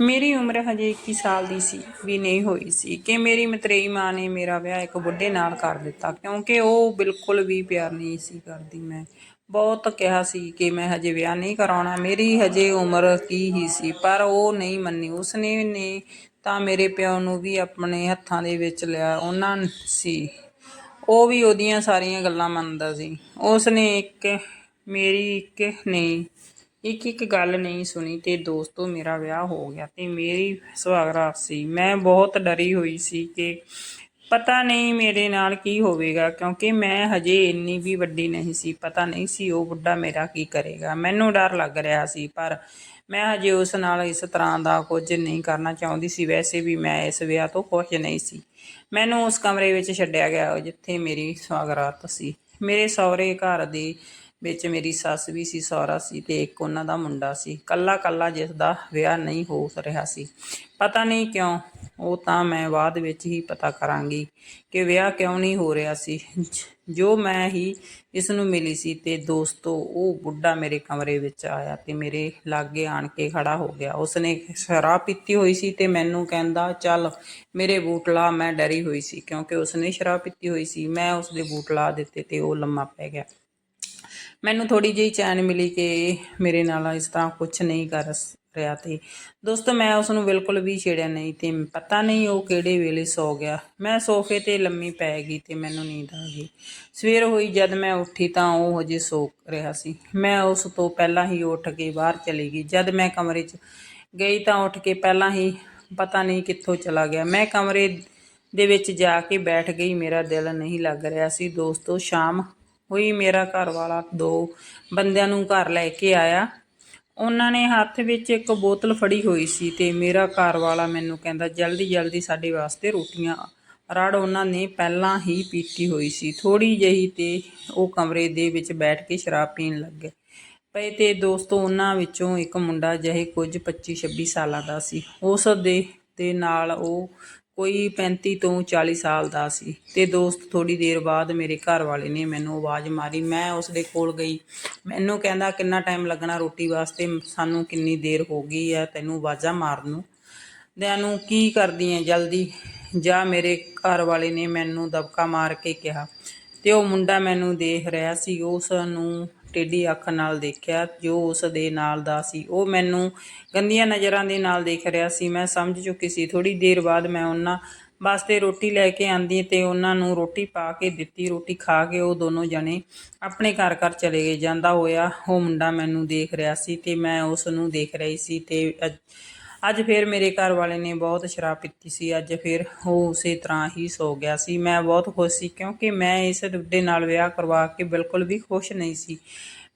ਮੇਰੀ ਉਮਰ ਹਜੇ 21 ਸਾਲ ਦੀ ਸੀ, ਵੀ ਨਹੀਂ ਹੋਈ ਸੀ। ਕਿ ਮੇਰੀ ਮਤਰੇਈ ਮਾਂ ਨੇ ਮੇਰਾ ਵਿਆਹ ਇੱਕ ਬੁੱਢੇ ਨਾਲ ਕਰ ਦਿੱਤਾ, ਕਿਉਂਕਿ ਉਹ ਬਿਲਕੁਲ ਵੀ ਪਿਆਰ ਨਹੀਂ ਸੀ ਕਰਦੀ ਮੈਂ। ਬਹੁਤ ਕਿਹਾ ਸੀ ਕਿ ਮੈਂ ਹਜੇ ਵਿਆਹ ਨਹੀਂ ਕਰਾਉਣਾ, ਮੇਰੀ ਹਜੇ ਉਮਰ ਕੀ ਹੀ ਸੀ, ਪਰ ਉਹ ਨਹੀਂ ਮੰਨੀ। ਉਸਨੇ ਨੇ ਤਾਂ ਮੇਰੇ ਪਿਓ ਨੂੰ ਵੀ ਆਪਣੇ ਹੱਥਾਂ ਦੇ ਵਿੱਚ ਲਿਆ, ਉਹਨਾਂ ਸੀ। ਉਹ ਵੀ ਉਹਦੀਆਂ ਸਾਰੀਆਂ ਗੱਲਾਂ ਮੰਨਦਾ ਸੀ। ਉਸਨੇ ਇੱਕ, ਮੇਰੀ ਇੱਕ ਨਹੀਂ ਇੱਕ ਇੱਕ ਗੱਲ ਨਹੀਂ ਸੁਣੀ ਤੇ ਦੋਸਤੋ ਮੇਰਾ ਵਿਆਹ ਹੋ ਗਿਆ ਤੇ ਮੇਰੀ ਸੁਹਾਗਰਾਤ ਸੀ। ਮੈਂ ਬਹੁਤ ਡਰੀ ਹੋਈ ਸੀ ਕਿ ਪਤਾ ਨਹੀਂ ਮੇਰੇ ਨਾਲ ਕੀ ਹੋਵੇਗਾ, ਕਿਉਂਕਿ ਮੈਂ ਹਜੇ ਇੰਨੀ ਵੀ ਵੱਡੀ ਨਹੀਂ ਸੀ। ਪਤਾ ਨਹੀਂ ਸੀ ਉਹ ਬੁੱਢਾ ਮੇਰਾ ਕੀ ਕਰੇਗਾ। ਮੈਨੂੰ ਡਰ ਲੱਗ ਰਿਹਾ ਸੀ, ਪਰ ਮੈਂ ਹਜੇ ਉਸ ਨਾਲ ਇਸ ਤਰ੍ਹਾਂ ਦਾ ਕੁਝ ਨਹੀਂ ਕਰਨਾ ਚਾਹੁੰਦੀ ਸੀ। ਵੈਸੇ ਵੀ ਮੈਂ ਇਸ ਵਿਆਹ ਤੋਂ ਖੁਸ਼ ਨਹੀਂ ਸੀ। ਮੈਨੂੰ ਉਸ ਕਮਰੇ ਵਿੱਚ ਛੱਡਿਆ ਗਿਆ ਜਿੱਥੇ ਮੇਰੀ ਸੁਹਾਗਰਾਤ ਸੀ। ਮੇਰੇ ਸਹੁਰੇ ਘਰ ਦੇ ਵਿੱਚ ਮੇਰੀ ਸੱਸ ਵੀ ਸੀ, ਸਹੁਰਾ ਸੀ ਤੇ ਇੱਕ ਉਹਨਾਂ ਦਾ ਮੁੰਡਾ ਸੀ। ਕੱਲਾ ਕੱਲਾ ਜਿਸ ਦਾ ਵਿਆਹ ਨਹੀਂ ਹੋ ਰਿਹਾ ਸੀ। ਪਤਾ ਨਹੀਂ ਕਿਉਂ, ਉਹ ਤਾਂ ਮੈਂ ਬਾਅਦ ਵਿੱਚ ਹੀ ਪਤਾ ਕਰਾਂਗੀ ਕਿ ਵਿਆਹ ਕਿਉਂ ਨਹੀਂ ਹੋ ਰਿਹਾ ਸੀ। ਜੋ ਮੈਂ ਹੀ ਇਸ ਨੂੰ ਮਿਲੀ ਸੀ ਤੇ ਦੋਸਤੋ, ਉਹ ਬੁੱਢਾ ਮੇਰੇ ਕਮਰੇ ਵਿੱਚ ਆਇਆ ਤੇ ਮੇਰੇ ਲਾਗੇ ਆਣ ਕੇ ਖੜਾ ਹੋ ਗਿਆ। ਉਸਨੇ ਸ਼ਰਾਬ ਪੀਤੀ ਹੋਈ ਸੀ ਤੇ ਮੈਨੂੰ ਕਹਿੰਦਾ, ਚੱਲ ਮੇਰੇ ਬੂਟ ਲਾ। ਮੈਂ ਡਰੀ ਹੋਈ ਸੀ ਕਿਉਂਕਿ ਉਸਨੇ ਸ਼ਰਾਬ ਪੀਤੀ ਹੋਈ ਸੀ। ਮੈਂ ਉਸਦੇ ਬੂਟ ਲਾ ਦਿੱਤੇ ਤੇ ਉਹ ਲੰਮਾ ਪੈ ਗਿਆ। ਮੈਨੂੰ ਥੋੜੀ ਜਿਹੀ ਚੈਨ ਮਿਲੀ ਕਿ ਮੇਰੇ ਨਾਲ ਇਸ ਤਰ੍ਹਾਂ ਕੁਝ ਨਹੀਂ ਕਰ ਰਿਹਾ ਤੇ ਦੋਸਤੋ, ਮੈਂ ਉਸ ਨੂੰ ਬਿਲਕੁਲ ਵੀ ਛੇੜਿਆ ਨਹੀਂ ਤੇ ਪਤਾ ਨਹੀਂ ਉਹ ਕਿਹੜੇ ਵੇਲੇ ਸੌ ਗਿਆ। ਮੈਂ ਸੋਫੇ ਤੇ ਲੰਮੀ ਪੈ ਗਈ ਤੇ ਮੈਨੂੰ ਨੀਂਦ ਆ ਗਈ। ਸਵੇਰ ਹੋਈ ਜਦ ਮੈਂ ਉੱਠੀ ਤਾਂ ਉਹ ਹਜੇ ਸੌ ਰਿਹਾ ਸੀ। ਮੈਂ ਉਸ ਤੋਂ ਪਹਿਲਾਂ ਹੀ ਉੱਠ ਕੇ ਬਾਹਰ ਚਲੀ ਗਈ। ਜਦ ਮੈਂ ਕਮਰੇ 'ਚ ਗਈ ਤਾਂ ਉੱਠ ਕੇ ਪਹਿਲਾਂ ਹੀ ਪਤਾ ਨਹੀਂ ਕਿੱਥੋਂ ਚਲਾ ਗਿਆ। ਮੈਂ ਕਮਰੇ ਦੇ ਵਿੱਚ ਜਾ ਕੇ ਬੈਠ ਗਈ। ਮੇਰਾ ਦਿਲ ਨਹੀਂ ਲੱਗ ਰਿਹਾ ਸੀ। ਦੋਸਤੋ, ਸ਼ਾਮ ਹੋਈ ਮੇਰਾ ਘਰ ਵਾਲਾ ਦੋ ਬੰਦਿਆਂ ਨੂੰ ਘਰ ਲੈ ਕੇ ਆਇਆ। ਉਹਨਾਂ ਨੇ ਹੱਥ ਵਿੱਚ ਇੱਕ ਬੋਤਲ ਫੜੀ ਹੋਈ ਸੀ ਤੇ ਮੇਰਾ ਘਰ ਵਾਲਾ ਮੈਨੂੰ ਕਹਿੰਦਾ, ਜਲਦੀ ਜਲਦੀ ਸਾਡੇ ਵਾਸਤੇ ਰੋਟੀਆਂ ਰੜ। ਉਹਨਾਂ ਨੇ ਪਹਿਲਾਂ ਹੀ ਪੀਤੀ ਹੋਈ ਸੀ। ਥੋੜੀ ਜਿਹੀ ਤੇ ਉਹ ਕਮਰੇ ਦੇ ਵਿੱਚ ਬੈਠ ਕੇ ਸ਼ਰਾਬ ਪੀਣ ਲੱਗੇ ਪਏ ਤੇ ਦੋਸਤੋ ਉਹਨਾਂ ਵਿੱਚੋਂ ਇੱਕ ਮੁੰਡਾ, ਜਿਹੇ ਕੁਝ 25 26 ਸਾਲਾਂ ਦਾ ਸੀ। ਉਸ ਦੇ ਦੇ ਨਾਲ ਉਹ ਕੋਈ 35 ਤੋਂ 40 ਸਾਲ ਦਾ ਸੀ ਤੇ ਦੋਸਤ ਥੋੜੀ ਦੇਰ ਬਾਅਦ ਮੇਰੇ ਘਰ ਵਾਲੇ ਨੇ ਮੈਨੂੰ ਆਵਾਜ਼ ਮਾਰੀ। ਮੈਂ ਉਸ ਦੇ ਕੋਲ ਗਈ। ਮੈਨੂੰ ਕਹਿੰਦਾ, ਕਿੰਨਾ ਟਾਈਮ ਲੱਗਣਾ ਰੋਟੀ ਵਾਸਤੇ? ਸਾਨੂੰ ਕਿੰਨੀ ਦੇਰ ਹੋ ਗਈ ਹੈ ਤੈਨੂੰ ਆਵਾਜ਼ਾਂ ਮਾਰਨ ਨੂੰ? ਦਿਆਂ ਨੂੰ ਕੀ ਕਰਦੀ ਐ ਜਲਦੀ ਜਾ। ਮੇਰੇ ਘਰ ਵਾਲੇ ਨੇ ਮੈਨੂੰ ਦਬਕਾ ਮਾਰ ਕੇ ਕਿਹਾ ਤੇ ਉਹ ਮੁੰਡਾ ਮੈਨੂੰ ਦੇਖ ਰਿਹਾ ਸੀ। ਉਸ ਨੂੰ ਟੇਢੀ ਅੱਖ ਨਾਲ ਦੇਖਿਆ, ਜੋ ਉਸ ਦੇ ਨਾਲ ਦਾ ਸੀ। ਉਹ ਮੈਨੂੰ ਗੰਦੀਆਂ ਨਜ਼ਰਾਂ ਦੇ ਨਾਲ ਦੇਖ ਰਿਹਾ ਸੀ। ਮੈਂ ਸਮਝ ਚੁੱਕੀ ਸੀ। ਥੋੜੀ ਦੇਰ ਬਾਅਦ ਮੈਂ ਉਹਨਾਂ ਵਾਸਤੇ ਰੋਟੀ ਲੈ ਕੇ ਆਂਦੀ ਤੇ ਉਹਨਾਂ ਨੂੰ ਰੋਟੀ ਪਾ ਕੇ ਦਿੱਤੀ। ਰੋਟੀ ਖਾ ਕੇ ਉਹ ਦੋਨੋਂ ਜਣੇ ਆਪਣੇ ਘਰ ਘਰ ਚਲੇ ਗਏ। ਜਾਂਦਾ ਹੋਇਆ ਉਹ ਮੁੰਡਾ ਮੈਨੂੰ ਦੇਖ ਰਿਹਾ ਸੀ ਤੇ ਮੈਂ ਉਸ ਨੂੰ ਦੇਖ ਰਹੀ ਸੀ ਤੇ ਅੱਜ- ਅੱਜ ਫਿਰ ਮੇਰੇ ਘਰ ਵਾਲੇ ਨੇ ਬਹੁਤ ਸ਼ਰਾਬ ਪੀਤੀ ਸੀ, ਅੱਜ ਫਿਰ ਉਹ ਉਸੇ ਤਰ੍ਹਾਂ ਹੀ ਸੋ ਗਿਆ ਸੀ। ਮੈਂ ਬਹੁਤ ਖੁਸ਼ ਸੀ ਕਿਉਂਕਿ ਮੈਂ ਇਸ ਬੁੱਢੇ ਨਾਲ ਵਿਆਹ ਕਰਵਾ ਕੇ ਬਿਲਕੁਲ ਵੀ ਖੁਸ਼ ਨਹੀਂ ਸੀ।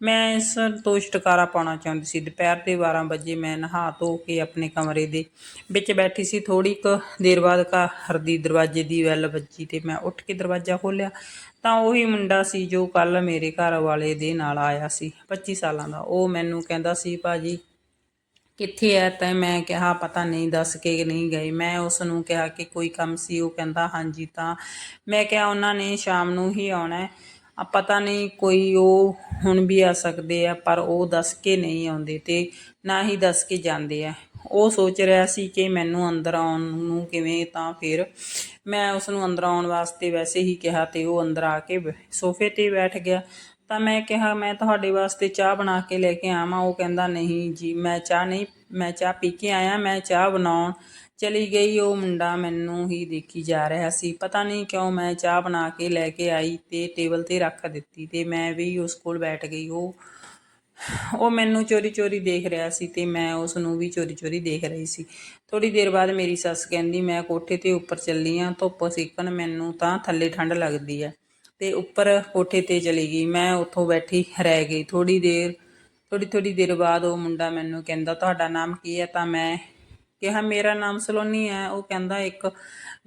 ਮੈਂ ਇਸ ਤੋਂ ਛੁਟਕਾਰਾ ਪਾਉਣਾ ਚਾਹੁੰਦੀ ਸੀ। ਦੁਪਹਿਰ ਦੇ 12 ਵਜੇ ਮੈਂ ਨਹਾ ਧੋ ਕੇ ਆਪਣੇ ਕਮਰੇ ਦੇ ਵਿੱਚ ਬੈਠੀ ਸੀ। ਥੋੜੀ ਕੁ ਦੇਰ ਬਾਅਦ ਘਰ ਦੀ ਦਰਵਾਜ਼ੇ ਦੀ ਬੈਲ ਵੱਜੀ ਤੇ ਮੈਂ ਉੱਠ ਕੇ ਦਰਵਾਜ਼ਾ ਖੋਲ੍ਹਿਆ। ਤਾਂ ਉਹੀ ਮੁੰਡਾ ਸੀ ਜੋ ਕੱਲ ਮੇਰੇ ਘਰ ਵਾਲੇ ਦੇ ਨਾਲ ਆਇਆ ਸੀ 25 ਸਾਲਾਂ ਦਾ। ਉਹ ਮੈਨੂੰ ਕਹਿੰਦਾ ਸੀ, ਭਾਜੀ ਕਿੱਥੇ ਹੈ ਤਾਂ ਮੈਂ ਕਿਹਾ, ਪਤਾ ਨਹੀਂ, ਦੱਸ ਕੇ ਨਹੀਂ ਗਏ ਮੈਂ ਉਸ ਨੂੰ ਕਿਹਾ ਕਿ ਕੋਈ ਕੰਮ ਸੀ, ਉਹ ਕਹਿੰਦਾ, ਹਾਂਜੀ ਤਾਂ। ਮੈਂ ਕਿਹਾ, ਉਹਨਾਂ ਨੇ ਸ਼ਾਮ ਨੂੰ ਹੀ ਆਉਣਾ ਆ ਪਤਾ ਨਹੀਂ ਕੋਈ ਉਹ ਹੁਣ ਵੀ ਆ ਸਕਦੇ ਆ, ਪਰ ਉਹ ਦੱਸ ਕੇ ਨਹੀਂ ਆਉਂਦੇ ਤੇ ਨਾ ਹੀ ਦੱਸ ਕੇ ਜਾਂਦੇ ਆ। ਉਹ ਸੋਚ ਰਿਹਾ ਸੀ ਕਿ ਮੈਨੂੰ ਅੰਦਰ ਆਉਣ ਨੂੰ ਕਿਵੇਂ ਤਾਂ ਫਿਰ ਮੈਂ ਉਸ ਨੂੰ ਅੰਦਰ ਆਉਣ ਵਾਸਤੇ ਵੈਸੇ ਹੀ ਕਿਹਾ ਤੇ ਉਹ ਅੰਦਰ ਆ ਕੇ ਸੋਫੇ ਤੇ ਬੈਠ ਗਿਆ। ਤਾਂ ਮੈਂ ਕਿਹਾ, ਮੈਂ ਤੁਹਾਡੇ ਵਾਸਤੇ ਚਾਹ ਬਣਾ ਕੇ ਲੈ ਕੇ ਆਵਾਂ। ਉਹ ਕਹਿੰਦਾ, ਨਹੀਂ ਜੀ, ਮੈਂ ਚਾਹ ਨਹੀਂ, ਮੈਂ ਚਾਹ ਪੀ ਕੇ ਆਇਆ, ਮੈਂ ਚਾਹ ਬਣਾਉਣ ਚਲੀ ਗਈ। ਉਹ ਮੁੰਡਾ ਮੈਨੂੰ ਹੀ ਦੇਖੀ ਜਾ ਰਿਹਾ ਸੀ। ਪਤਾ ਨਹੀਂ ਕਿਉਂ ਮੈਂ ਚਾਹ ਬਣਾ ਕੇ ਲੈ ਕੇ ਆਈ ਤੇ ਟੇਬਲ ਤੇ ਰੱਖ ਦਿੱਤੀ ਤੇ ਮੈਂ ਵੀ ਉਸ ਕੋਲ ਬੈਠ ਗਈ। ਉਹ ਉਹ ਮੈਨੂੰ ਚੋਰੀ ਚੋਰੀ ਦੇਖ ਰਿਹਾ ਸੀ ਤੇ ਮੈਂ ਉਸ ਨੂੰ ਵੀ ਚੋਰੀ ਚੋਰੀ ਦੇਖ ਰਹੀ ਸੀ। ਥੋੜੀ ਦੇਰ ਬਾਅਦ ਮੇਰੀ ਸੱਸ ਕਹਿੰਦੀ, ਮੈਂ ਕੋਠੇ ਤੇ ਉੱਪਰ ਚੱਲੀ ਆਂ, ਧੁੱਪ ਸੇਕਣ, ਮੈਨੂੰ ਤਾਂ ਥੱਲੇ ਠੰਡ ਲੱਗਦੀ ਹੈ ਤੇ ਉੱਪਰ ਕੋਠੇ ਤੇ ਚਲੀ ਗਈ। ਮੈਂ ਉੱਥੋਂ ਬੈਠੀ, ਰਹਿ ਗਈ। ਥੋੜੀ ਦੇਰ ਥੋੜੀ ਥੋੜੀ ਦੇਰ ਬਾਅਦ ਉਹ ਮੁੰਡਾ ਮੈਨੂੰ ਕਹਿੰਦਾ, ਤੁਹਾਡਾ ਨਾਮ ਕੀ ਹੈ? ਤਾਂ ਮੈਂ ਕਿਹਾ, ਮੇਰਾ ਨਾਮ ਸਲੋਨੀ ਹੈ। ਉਹ ਕਹਿੰਦਾ, ਇੱਕ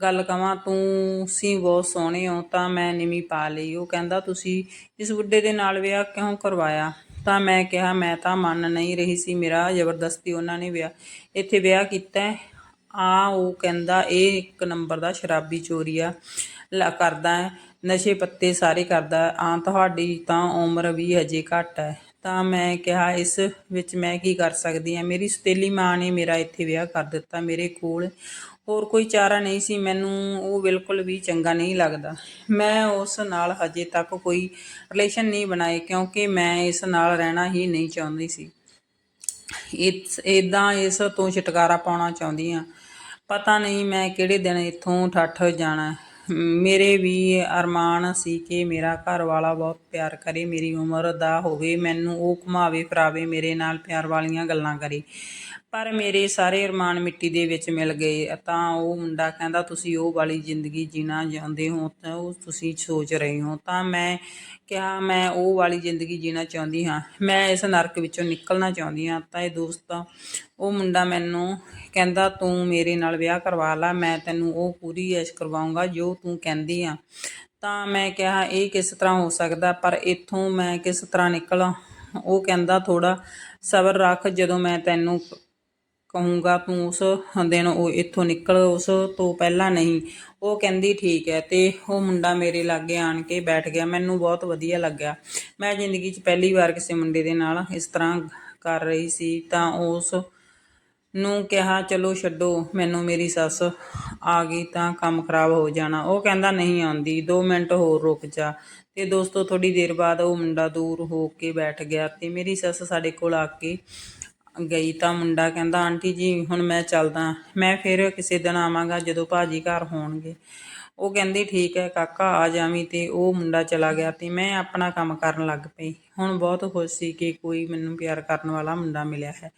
ਗੱਲ ਕਵਾਂ, ਤੂੰ ਸੀ ਬਹੁਤ ਸੋਹਣੇ ਹੋ, ਤਾਂ ਮੈਂ ਨਿਮੀ ਪਾ ਲਈ। ਉਹ ਕਹਿੰਦਾ, ਤੁਸੀਂ ਇਸ ਬੁੱਢੇ ਦੇ ਨਾਲ ਵਿਆਹ ਕਿਉਂ ਕਰਵਾਇਆ? ਤਾਂ ਮੈਂ ਕਿਹਾ, ਮੈਂ ਤਾਂ ਮੰਨ ਨਹੀਂ ਰਹੀ ਸੀ। ਮੇਰਾ ਜ਼ਬਰਦਸਤੀ ਉਹਨਾਂ ਨੇ ਵਿਆਹ, ਇੱਥੇ ਵਿਆਹ ਕੀਤਾ ਆ ਉਹ ਕਹਿੰਦਾ, ਇਹ ਇੱਕ ਨੰਬਰ ਦਾ ਸ਼ਰਾਬੀ ਚੋਰੀਆ ਲਾ ਕਰਦਾ ਹੈ। ਨਸ਼ੇ ਪੱਤੇ ਸਾਰੇ ਕਰਦਾ ਹੈ। ਆ ਤੁਹਾਡੀ ਤਾਂ ਉਮਰ ਵੀ ਹਜੇ ਘੱਟ ਹੈ। ਤਾਂ ਮੈਂ ਕਿਹਾ, ਇਸ ਵਿੱਚ ਮੈਂ ਕੀ ਕਰ ਸਕਦੀ ਹਾਂ? ਮੇਰੀ ਸਤੇਲੀ ਮਾਂ ਨੇ ਮੇਰਾ ਇੱਥੇ ਵਿਆਹ ਕਰ ਦਿੱਤਾ ਮੇਰੇ ਕੋਲ। ਹੋਰ ਕੋਈ ਚਾਰਾ ਨਹੀਂ ਸੀ। ਮੈਨੂੰ ਉਹ ਬਿਲਕੁਲ ਵੀ ਚੰਗਾ ਨਹੀਂ ਲੱਗਦਾ। ਮੈਂ ਉਸ ਨਾਲ ਹਜੇ ਤੱਕ ਕੋਈ ਰਿਲੇਸ਼ਨ ਨਹੀਂ ਬਣਾਏ, ਕਿਉਂਕਿ ਮੈਂ ਇਸ ਨਾਲ ਰਹਿਣਾ ਹੀ ਨਹੀਂ ਚਾਹੁੰਦੀ ਸੀ। ਇਸ ਇਦਾਂ ਇਸ ਤੋਂ ਛੁਟਕਾਰਾ ਪਾਉਣਾ ਚਾਹੁੰਦੀ ਹਾਂ। ਪਤਾ ਨਹੀਂ ਮੈਂ ਕਿਹੜੇ ਦਿਨ ਇੱਥੋਂ ਠੱਠ ਜਾਣਾ ਮੇਰੇ ਵੀ ਅਰਮਾਨ ਸੀ ਕਿ ਮੇਰਾ ਘਰ ਵਾਲਾ ਬਹੁਤ ਪਿਆਰ ਕਰੇ, ਮੇਰੀ ਉਮਰ ਦਾ ਹੋਵੇ, ਮੈਨੂੰ ਉਹ ਘੁਮਾਵੇ ਫਿਰਾਵੇ ਮੇਰੇ ਨਾਲ ਪਿਆਰ ਵਾਲੀਆਂ ਗੱਲਾਂ ਕਰੇ। ਪਰ ਮੇਰੇ ਸਾਰੇ ਅਰਮਾਨ ਮਿੱਟੀ ਦੇ ਵਿੱਚ ਮਿਲ ਗਏ। ਤਾਂ ਉਹ ਮੁੰਡਾ ਕਹਿੰਦਾ, ਤੁਸੀਂ ਉਹ ਵਾਲੀ ਜ਼ਿੰਦਗੀ ਜੀਣਾ ਚਾਹੁੰਦੇ ਹੋ ਤਾਂ ਉਹ ਤੁਸੀਂ ਸੋਚ ਰਹੇ ਹੋ। ਤਾਂ ਮੈਂ ਕਿਹਾ, ਮੈਂ ਉਹ ਵਾਲੀ ਜ਼ਿੰਦਗੀ ਜੀਣਾ ਚਾਹੁੰਦੀ ਹਾਂ। ਮੈਂ ਇਸ ਨਰਕ ਵਿੱਚੋਂ ਨਿਕਲਣਾ ਚਾਹੁੰਦੀ ਹਾਂ। ਤਾਂ ਇਹ ਦੋਸਤਾਂ, ਉਹ ਮੁੰਡਾ ਮੈਨੂੰ ਕਹਿੰਦਾ, ਤੂੰ ਮੇਰੇ ਨਾਲ ਵਿਆਹ ਕਰਵਾ ਲਾ। ਮੈਂ ਤੈਨੂੰ ਉਹ ਪੂਰੀ ਐਸ਼ ਕਰਵਾਉਂਗਾ ਜੋ ਤੂੰ ਕਹਿੰਦੀ ਆ। ਤਾਂ ਮੈਂ ਕਿਹਾ, ਇਹ ਕਿਸ ਤਰ੍ਹਾਂ ਹੋ ਸਕਦਾ? ਪਰ ਇੱਥੋਂ ਮੈਂ ਕਿਸ ਤਰ੍ਹਾਂ ਨਿਕਲਾਂ? ਉਹ ਕਹਿੰਦਾ ਥੋੜਾ ਸਬਰ ਰੱਖ। ਜਦੋਂ ਮੈਂ ਤੈਨੂੰ ਕਹੂੰਗਾ, ਤੂੰ ਉਸ ਦਿਨ ਉਹ ਇੱਥੋਂ ਨਿਕਲ, ਉਸ ਤੋਂ ਪਹਿਲਾਂ ਨਹੀਂ। ਉਹ ਕਹਿੰਦੀ, ਠੀਕ ਹੈ। ਤੇ ਉਹ ਮੁੰਡਾ ਮੇਰੇ ਲਾਗੇ ਆਣ ਕੇ ਬੈਠ ਗਿਆ। ਮੈਨੂੰ ਬਹੁਤ ਵਧੀਆ ਲੱਗਿਆ। ਮੈਂ ਜ਼ਿੰਦਗੀ 'ਚ ਪਹਿਲੀ ਵਾਰ ਕਿਸੇ ਮੁੰਡੇ ਦੇ ਨਾਲ ਇਸ ਤਰ੍ਹਾਂ ਕਰ ਰਹੀ ਸੀ ਤਾਂ ਉਸ ਨੂੰ ਕਿਹਾ, ਚਲੋ ਛੱਡੋ, ਮੈਨੂੰ ਮੇਰੀ ਸੱਸ ਆ ਗਈ ਤਾਂ ਕੰਮ ਖਰਾਬ ਹੋ ਜਾਣਾ। ਉਹ ਕਹਿੰਦਾ, ਨਹੀਂ ਆਉਂਦੀ 2 ਮਿੰਟ ਹੋਰ ਰੁਕ ਜਾ। ਤੇ ਦੋਸਤੋ ਥੋੜੀ ਦੇਰ ਬਾਅਦ ਉਹ ਮੁੰਡਾ ਦੂਰ ਹੋ ਕੇ ਬੈਠ ਗਿਆ ਤੇ ਮੇਰੀ ਸੱਸ ਸਾਡੇ ਕੋਲ ਆ ਕੇ ਗਈ ਤਾਂ ਮੁੰਡਾ ਕਹਿੰਦਾ, ਆਂਟੀ ਜੀ, ਹੁਣ ਮੈਂ ਚੱਲਦਾ। ਮੈਂ ਫਿਰ ਕਿਸੇ ਦਿਨ ਆਵਾਂਗਾ ਜਦੋਂ ਭਾਜੀ ਘਰ ਹੋਣਗੇ। ਉਹ ਕਹਿੰਦੀ, ਠੀਕ ਹੈ ਕਾਕਾ, ਆ ਜਾਵੀਂ ਤੇ ਉਹ ਮੁੰਡਾ ਚਲਾ ਗਿਆ ਤੇ ਮੈਂ ਆਪਣਾ ਕੰਮ ਕਰਨ ਲੱਗ ਪਈ। ਹੁਣ ਬਹੁਤ ਖੁਸ਼ ਸੀ ਕਿ ਕੋਈ ਮੈਨੂੰ ਪਿਆਰ ਕਰਨ ਵਾਲਾ ਮੁੰਡਾ ਮਿਲਿਆ ਹੈ।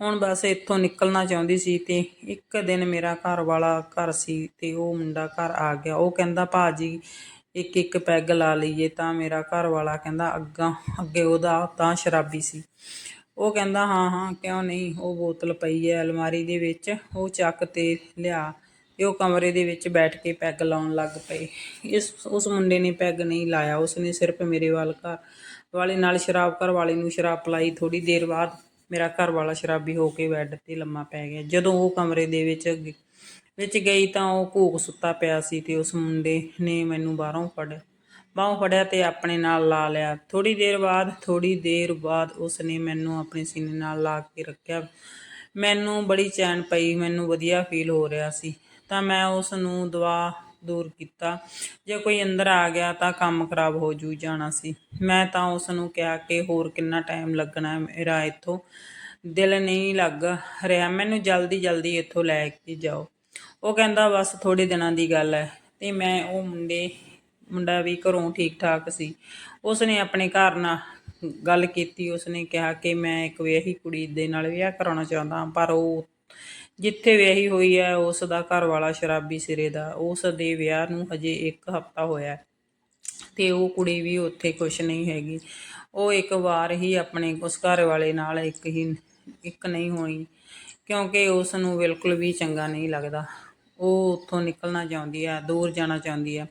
ਹੁਣ ਬਸ ਇੱਥੋਂ ਨਿਕਲਣਾ ਚਾਹੁੰਦੀ ਸੀ ਤੇ ਇੱਕ ਦਿਨ ਮੇਰਾ ਘਰ ਵਾਲਾ ਘਰ ਸੀ ਤੇ ਉਹ ਮੁੰਡਾ ਘਰ ਆ ਗਿਆ। ਉਹ ਕਹਿੰਦਾ, ਭਾਜੀ, ਇੱਕ ਇੱਕ ਪੈਗ ਲਾ ਲਈਏ। ਤਾਂ ਮੇਰਾ ਘਰ ਵਾਲਾ ਕਹਿੰਦਾ, ਅੱਗਾ, ਅੱਗੇ ਉਹਦਾ ਤਾਂ ਸ਼ਰਾਬੀ ਸੀ। ਉਹ ਕਹਿੰਦਾ, ਹਾਂ ਹਾਂ, ਕਿਉਂ ਨਹੀਂ? ਉਹ ਬੋਤਲ ਪਈ ਹੈ ਅਲਮਾਰੀ ਦੇ ਵਿੱਚ, ਉਹ ਚੱਕ ਤੇ ਲਿਆ। ਤੇ ਉਹ ਕਮਰੇ ਦੇ ਵਿੱਚ ਬੈਠ ਕੇ ਪੈਗ ਲਾਉਣ ਲੱਗ ਪਏ। ਇਸ, ਉਸ ਮੁੰਡੇ ਨੇ ਪੈਗ ਨਹੀਂ ਲਾਇਆ। ਉਸਨੇ ਸਿਰਫ ਮੇਰੇ ਵੱਲ ਘਰ ਵਾਲੇ ਨਾਲ ਸ਼ਰਾਬ, ਘਰ ਵਾਲੇ ਨੂੰ ਸ਼ਰਾਬ ਪਲਾਈ। ਥੋੜੀ ਦੇਰ ਬਾਅਦ ਮੇਰਾ ਘਰ ਵਾਲਾ ਸ਼ਰਾਬੀ ਹੋ ਕੇ ਬੈੱਡ ਤੇ ਲੰਮਾ ਪੈ ਗਿਆ। ਜਦੋਂ ਉਹ ਕਮਰੇ ਦੇ ਵਿੱਚ ਵਿੱਚ ਗਈ ਤਾਂ ਉਹ ਘੂਕ ਸੁੱਤਾ ਪਿਆ ਸੀ ਤੇ ਉਸ ਮੁੰਡੇ ਨੇ ਮੈਨੂੰ ਬਾਹਰੋਂ ਫੜ ਬਾਹੋਂ ਫੜਿਆ ਤੇ ਆਪਣੇ ਨਾਲ ਲਾ ਲਿਆ। ਥੋੜੀ ਦੇਰ ਬਾਅਦ ਥੋੜੀ ਦੇਰ ਬਾਅਦ ਉਸ ਨੇ ਮੈਨੂੰ ਆਪਣੇ ਸੀਨੇ ਨਾਲ ਲਾ ਕੇ ਰੱਖਿਆ। ਮੈਨੂੰ ਬੜੀ ਚੈਨ ਪਈ, ਮੈਨੂੰ ਵਧੀਆ ਫੀਲ ਹੋ ਰਿਹਾ ਸੀ। ਤਾਂ ਮੈਂ ਉਸ ਨੂੰ ਦਵਾ ਦੂਰ ਕੀਤਾ, ਜੇ ਕੋਈ ਅੰਦਰ ਆ ਗਿਆ ਤਾਂ ਕੰਮ ਖਰਾਬ ਹੋ ਜੂ ਜਾਣਾ ਸੀ। ਮੈਂ ਤਾਂ ਉਸ ਨੂੰ ਕਿਹਾ ਕਿ ਹੋਰ ਕਿੰਨਾ ਟਾਈਮ ਲੱਗਣਾ ਹੈ ਮੇਰਾ ਇੱਥੋਂ? ਦਿਲ ਨਹੀਂ ਲੱਗ ਰਿਹਾ, ਮੈਨੂੰ ਜਲਦੀ ਜਲਦੀ ਇੱਥੋਂ ਲੈ ਕੇ ਜਾਓ। ਉਹ ਕਹਿੰਦਾ, ਬਸ ਥੋੜੇ ਦਿਨਾਂ ਦੀ ਗੱਲ ਹੈ। ਤੇ ਮੈਂ ਉਹ ਮੁੰਡੇ ਮੁੰਡਾ ਵੀ ਘਰੋਂ ਠੀਕ ਠਾਕ ਸੀ। ਉਸ ਨੇ ਆਪਣੇ ਘਰ ਨਾਲ ਗੱਲ ਕੀਤੀ। ਉਸ ਨੇ ਕਿਹਾ ਕਿ ਮੈਂ ਇੱਕ ਵਿਆਹੀ ਕੁੜੀ ਦੇ ਨਾਲ ਵਿਆਹ ਕਰਾਉਣਾ ਚਾਹੁੰਦਾ ਹਾਂ, ਪਰ ਉਹ ਜਿੱਥੇ ਵਿਆਹੀ ਹੋਈ ਹੈ ਉਸ ਦਾ ਘਰ ਵਾਲਾ ਸ਼ਰਾਬੀ ਸਿਰੇ ਦਾ। ਉਸ ਦੇ ਵਿਆਹ ਨੂੰ ਹਜੇ 1 ਹਫ਼ਤਾ ਹੋਇਆ ਤੇ ਉਹ ਕੁੜੀ ਵੀ ਉੱਥੇ ਕੁਛ ਨਹੀਂ ਹੈਗੀ। ਉਹ ਇੱਕ ਵਾਰ ਹੀ ਆਪਣੇ ਉਸ ਘਰ ਵਾਲੇ ਨਾਲ ਇੱਕ ਹੀ ਇੱਕ ਨਹੀਂ ਹੋਈ ਕਿਉਂਕਿ ਉਸ ਨੂੰ ਬਿਲਕੁਲ ਵੀ ਚੰਗਾ ਨਹੀਂ ਲੱਗਦਾ। ਉਹ ਉੱਥੋਂ ਨਿਕਲਣਾ ਚਾਹੁੰਦੀ ਆ ਦੂਰ ਜਾਣਾ ਚਾਹੁੰਦੀ ਆ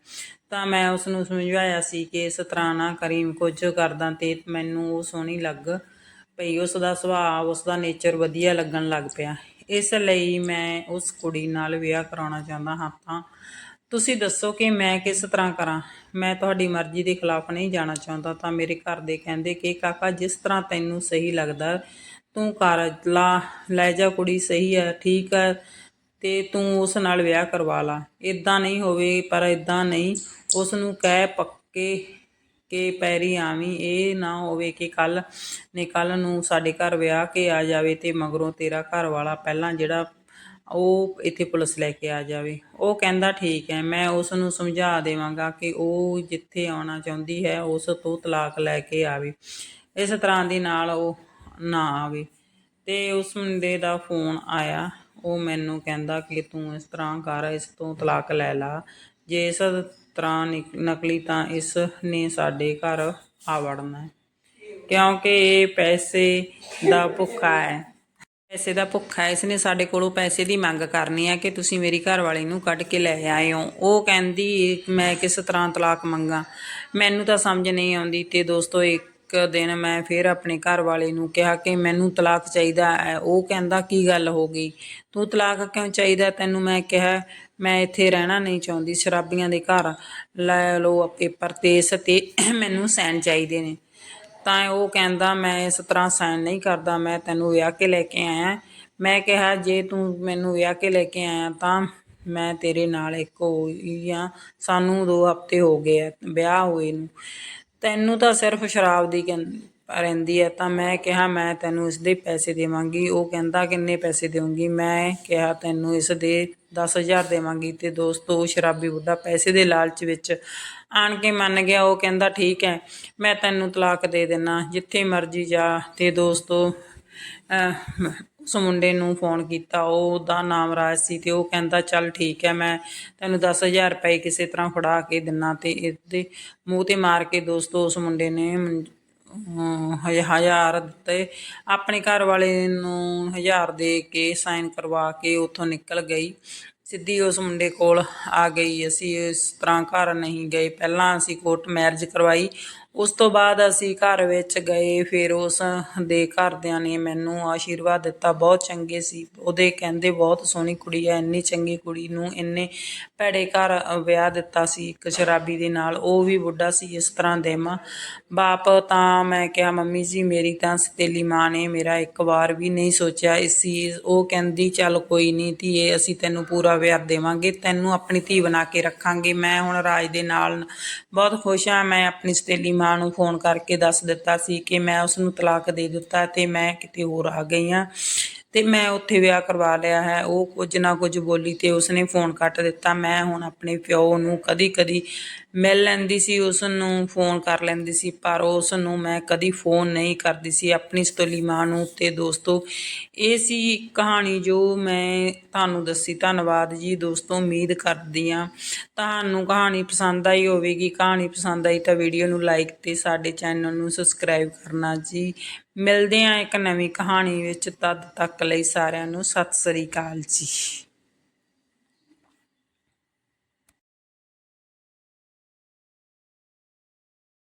ਤਾਂ ਮੈਂ ਉਸ ਨੂੰ ਸਮਝਾਇਆ ਸੀ ਕਿ ਇਸ ਤਰ੍ਹਾਂ ਨਾ ਕਰੀ, ਕੁਝ ਕਰਦਾ ਤੇ ਮੈਨੂੰ ਉਹ ਸੋਹਣੀ ਲੱਗ ਪਈ। ਉਸ ਦਾ ਸੁਭਾਅ ਉਸ ਦਾ ਨੇਚਰ ਵਧੀਆ ਲੱਗਣ ਲੱਗ ਪਿਆ। ਇਸ ਲਈ ਮੈਂ ਉਸ ਕੁੜੀ ਨਾਲ ਵਿਆਹ ਕਰਾਉਣਾ ਚਾਹੁੰਦਾ ਹਾਂ। ਤਾਂ ਤੁਸੀਂ ਦੱਸੋ ਕਿ ਮੈਂ ਕਿਸ ਤਰ੍ਹਾਂ ਕਰਾਂ? ਮੈਂ ਤੁਹਾਡੀ ਮਰਜ਼ੀ ਦੇ ਖਿਲਾਫ ਨਹੀਂ ਜਾਣਾ ਚਾਹੁੰਦਾ। ਤਾਂ ਮੇਰੇ ਘਰ ਦੇ ਕਹਿੰਦੇ ਕਿ, ਕਾਕਾ, ਜਿਸ ਤਰ੍ਹਾਂ ਤੈਨੂੰ ਸਹੀ ਲੱਗਦਾ, ਤੂੰ ਕਰ ਲਾ, ਲੈ ਜਾ ਕੁੜੀ, ਸਹੀ ਹੈ, ਠੀਕ ਹੈ ਤੇ ਤੂੰ ਉਸ ਨਾਲ ਵਿਆਹ ਕਰਵਾ ਲਾ। ਇਦਾਂ ਨਹੀਂ ਹੋਵੇ, ਪਰ ਇਦਾਂ ਨਹੀਂ। ਉਸ ਨੂੰ ਕਹਿ ਪੱਕੇ ਕਿ ਪੈਰੀ ਆਵੀਂ। ਇਹ ਨਾ ਹੋਵੇ ਕਿ ਕੱਲ ਨੇ ਕੱਲ ਨੂੰ ਸਾਡੇ ਘਰ ਵਿਆਹ ਕੇ ਆ ਜਾਵੇ ਤੇ ਮਗਰੋਂ ਤੇਰਾ ਘਰ ਵਾਲਾ ਪਹਿਲਾਂ ਜਿਹੜਾ ਉਹ ਇੱਥੇ ਪੁਲਿਸ ਲੈ ਕੇ ਆ ਜਾਵੇ। ਉਹ ਕਹਿੰਦਾ, ਠੀਕ ਹੈ, ਮੈਂ ਉਸ ਨੂੰ ਸਮਝਾ ਦੇਵਾਂਗਾ ਕਿ ਉਹ ਜਿੱਥੇ ਆਉਣਾ ਚਾਹੁੰਦੀ ਹੈ, ਉਸ ਤੋਂ ਤਲਾਕ ਲੈ ਕੇ ਆਵੇ। ਇਸ ਤਰ੍ਹਾਂ ਦੇ ਨਾਲ ਉਹ ਨਾ ਆਵੇ। ਤੇ ਉਸ ਮੁੰਡੇ ਦਾ ਫੋਨ ਆਇਆ। ਉਹ ਮੈਨੂੰ ਕਹਿੰਦਾ ਕਿ ਤੂੰ ਇਸ ਤਰ੍ਹਾਂ ਕਰ, ਇਸ ਤੋਂ ਤਲਾਕ ਲੈ ਲਾ। ਜੇ ਇਸ ਤਰ੍ਹਾਂ ਨਿਕ- ਨਕਲੀ ਤਾਂ ਇਸ ਨੇ ਸਾਡੇ ਘਰ ਆ ਵੜਨਾ ਕਿਉਂਕਿ ਇਹ ਪੈਸੇ ਦਾ ਭੁੱਖਾ ਹੈ। ਪੈਸੇ ਦਾ ਭੁੱਖਾ ਇਸ ਨੇ ਸਾਡੇ ਕੋਲੋਂ ਪੈਸੇ ਦੀ ਮੰਗ ਕਰਨੀ ਹੈ ਕਿ ਤੁਸੀਂ ਮੇਰੀ ਘਰ ਵਾਲੀ ਨੂੰ ਕੱਢ ਕੇ ਲੈ ਆਏ ਹੋ। ਉਹ ਕਹਿੰਦੀ, ਮੈਂ ਕਿਸ ਤਰ੍ਹਾਂ ਤਲਾਕ ਮੰਗਾ? ਮੈਨੂੰ ਤਾਂ ਸਮਝ ਨਹੀਂ ਆਉਂਦੀ ਤੇ ਦੋਸਤੋ, ਇੱਕ ਇੱਕ ਦਿਨ ਮੈਂ ਫਿਰ ਆਪਣੇ ਘਰ ਵਾਲੇ ਨੂੰ ਕਿਹਾ ਕਿ ਮੈਨੂੰ ਤਲਾਕ ਚਾਹੀਦਾ ਹੈ। ਉਹ ਕਹਿੰਦਾ, ਕੀ ਗੱਲ ਹੋ ਗਈ? ਤੂੰ ਤਲਾਕ ਕਿਉਂ ਚਾਹੀਦਾ ਤੈਨੂੰ ਮੈਂ ਕਿਹਾ, ਮੈਂ ਇੱਥੇ ਰਹਿਣਾ ਨਹੀਂ ਚਾਹੁੰਦੀ, ਸ਼ਰਾਬੀਆਂ ਦੇ ਘਰ ਲੈ ਲਓ ਪੇਪਰ ਤੇ, ਇਸ ਤੇ ਮੈਨੂੰ ਸਾਈਨ ਚਾਹੀਦੇ ਨੇ। ਤਾਂ ਉਹ ਕਹਿੰਦਾ, ਮੈਂ ਇਸ ਤਰ੍ਹਾਂ ਸਾਈਨ ਨਹੀਂ ਕਰਦਾ, ਮੈਂ ਤੈਨੂੰ ਵਿਆਹ ਕੇ ਲੈ ਕੇ ਆਇਆ ਮੈਂ ਕਿਹਾ, ਜੇ ਤੂੰ ਮੈਨੂੰ ਵਿਆਹ ਕੇ ਲੈ ਕੇ ਆਇਆ ਤਾਂ ਮੈਂ ਤੇਰੇ ਨਾਲ ਇੱਕ ਹੋਈ ਆ ਸਾਨੂੰ 2 ਹਫ਼ਤੇ ਹੋ ਗਏ ਆ ਵਿਆਹ ਹੋਏ ਨੂੰ। ਤੈਨੂੰ ਤਾਂ ਸਿਰਫ ਸ਼ਰਾਬ ਦੀ ਕਹਿੰ- ਰਹਿੰਦੀ ਹੈ ਤਾਂ ਮੈਂ ਕਿਹਾ ਮੈਂ ਤੈਨੂੰ ਇਸ ਦੇ ਪੈਸੇ ਦੇਵਾਂਗੀ, ਉਹ ਕਹਿੰਦਾ ਕਿੰਨੇ ਪੈਸੇ ਦੇਵਾਂਗੀ ਮੈਂ ਕਿਹਾ ਤੈਨੂੰ ਇਸ ਦੇ 10000 ਦੇਵਾਂਗੀ ਤੇ ਦੋਸਤੋ, ਉਹ ਸ਼ਰਾਬੀ ਬੁੱਢਾ ਪੈਸੇ ਦੇ ਲਾਲਚ ਵਿੱਚ ਆਣ ਕੇ ਮੰਨ ਗਿਆ, ਉਹ ਕਹਿੰਦਾ ਠੀਕ ਹੈ ਮੈਂ ਤੈਨੂੰ ਤਲਾਕ ਦੇ ਦੇਣਾ ਜਿੱਥੇ ਮਰਜ਼ੀ ਜਾ ਤੇ ਦੋਸਤੋ ਉਸ ਮੁੰਡੇ ਨੂੰ ਫੋਨ ਕੀਤਾ ਉਹਦਾ ਨਾਮ ਰਾਜ ਸੀ ਤੇ ਉਹ ਕਹਿੰਦਾ, ਚੱਲ ਠੀਕ ਹੈ, ਮੈਂ ਤੈਨੂੰ 10000 ਰੁਪਏ ਕਿਸੇ ਤਰ੍ਹਾਂ ਫੜਾ ਕੇ ਦਿਨਾ। ਤੇ ਇਹਦੇ ਮੂੰਹ ਤੇ ਮਾਰ ਕੇ ਦੋਸਤੋ ਉਸ ਮੁੰਡੇ ਨੇ ਹਜ਼ਾਰ ਦਿੱਤੇ। ਆਪਣੇ ਘਰ ਵਾਲੇ ਨੂੰ ਹਜ਼ਾਰ ਦੇ ਕੇ ਸਾਈਨ ਕਰਵਾ ਕੇ ਉੱਥੋਂ ਨਿਕਲ ਗਈ। ਸਿੱਧੀ ਉਸ ਮੁੰਡੇ ਕੋਲ ਆ ਗਈ। ਅਸੀਂ ਇਸ ਤਰ੍ਹਾਂ ਘਰ ਨਹੀਂ ਗਏ। ਪਹਿਲਾਂ ਅਸੀਂ ਕੋਰਟ ਮੈਰਿਜ ਕਰਵਾਈ। ਉਸ ਤੋਂ ਬਾਅਦ ਅਸੀਂ ਘਰ ਵਿੱਚ ਗਏ, ਫਿਰ ਉਸ ਦੇ ਘਰਦਿਆਂ ਨੇ ਮੈਨੂੰ ਆਸ਼ੀਰਵਾਦ ਦਿੱਤਾ। ਬਹੁਤ ਚੰਗੇ ਸੀ। ਉਹਦੇ ਕਹਿੰਦੇ, ਬਹੁਤ ਸੋਹਣੀ ਕੁੜੀ ਹੈ ਇੰਨੀ ਚੰਗੀ ਕੁੜੀ ਨੂੰ ਇੰਨੇ ਭੈੜੇ ਘਰ ਵਿਆਹ ਦਿੱਤਾ ਸੀ ਇੱਕ ਸ਼ਰਾਬੀ ਦੇ ਨਾਲ। ਉਹ ਵੀ ਬੁੱਢਾ ਸੀ, ਇਸ ਤਰ੍ਹਾਂ ਦੇਮਾ ਬਾਪ ਤਾਂ ਮੈਂ ਕਿਹਾ, ਮੰਮੀ ਜੀ, ਮੇਰੀ ਤਾਂ ਸਤੇਲੀ ਮਾਂ ਨੇ ਮੇਰਾ ਇੱਕ ਵਾਰ ਵੀ ਨਹੀਂ ਸੋਚਿਆ। ਇਸ ਚੀਜ਼ ਉਹ ਕਹਿੰਦੀ, ਚੱਲ ਕੋਈ ਨਹੀਂ ਧੀਏ, ਅਸੀਂ ਤੈਨੂੰ ਪੂਰਾ ਵਿਆਹ ਦੇਵਾਂਗੇ। ਤੈਨੂੰ ਆਪਣੀ ਧੀ ਬਣਾ ਕੇ ਰੱਖਾਂਗੇ। ਮੈਂ ਹੁਣ ਰਾਜ ਦੇ ਨਾਲ ਬਹੁਤ ਖੁਸ਼ ਹਾਂ ਮੈਂ ਆਪਣੀ ਸਤੇਲੀ ਮਾਂ ਨੂੰ ਫੋਨ ਕਰਕੇ ਦੱਸ ਦਿੱਤਾ ਸੀ ਕਿ ਮੈਂ ਉਸ ਨੂੰ ਤਲਾਕ ਦੇ ਦਿੱਤਾ ਤੇ ਮੈਂ ਕਿਤੇ ਹੋਰ ਆ ਗਈ ਹਾਂ। ਤੇ ਮੈਂ ਉੱਥੇ ਵਿਆਹ ਕਰਵਾ ਲਿਆ ਹੈ। ਉਹ ਕੁਝ ਨਾ ਕੁਝ ਬੋਲੀ ਤੇ ਉਸਨੇ ਫੋਨ ਕੱਟ ਦਿੱਤਾ। ਮੈਂ ਹੁਣ ਆਪਣੇ ਪਿਓ ਨੂੰ ਕਦੀ ਕਦੀ ਮਿਲ ਲੈਂਦੀ ਸੀ ਉਸ ਨੂੰ ਫੋਨ ਕਰ ਲੈਂਦੀ ਸੀ, ਪਰ ਉਸ ਨੂੰ ਮੈਂ ਕਦੀ ਫੋਨ ਨਹੀਂ ਕਰਦੀ ਸੀ। ਆਪਣੀ ਸਤੋਲੀ ਮਾਂ ਨੂੰ ਤੇ ਦੋਸਤੋ ਇਹ ਸੀ ਕਹਾਣੀ ਜੋ ਮੈਂ ਤੁਹਾਨੂੰ ਦੱਸੀ। ਧੰਨਵਾਦ ਜੀ ਦੋਸਤੋ, ਉਮੀਦ ਕਰਦੀ ਆ ਤੁਹਾਨੂੰ ਕਹਾਣੀ ਪਸੰਦ ਆਈ ਹੋਵੇਗੀ। ਕਹਾਣੀ ਪਸੰਦ ਆਈ ਤਾਂ ਵੀਡੀਓ ਨੂੰ ਲਾਈਕ ਤੇ ਸਾਡੇ ਚੈਨਲ ਨੂੰ ਸਬਸਕ੍ਰਾਈਬ ਕਰਨਾ ਜੀ। ਮਿਲਦੇ ਆ ਇੱਕ ਨਵੀਂ ਕਹਾਣੀ ਵਿੱਚ। ਤਦ ਤੱਕ ਲਈ ਸਾਰਿਆਂ ਨੂੰ ਸਤਿ ਸ੍ਰੀ ਅਕਾਲ ਜੀ।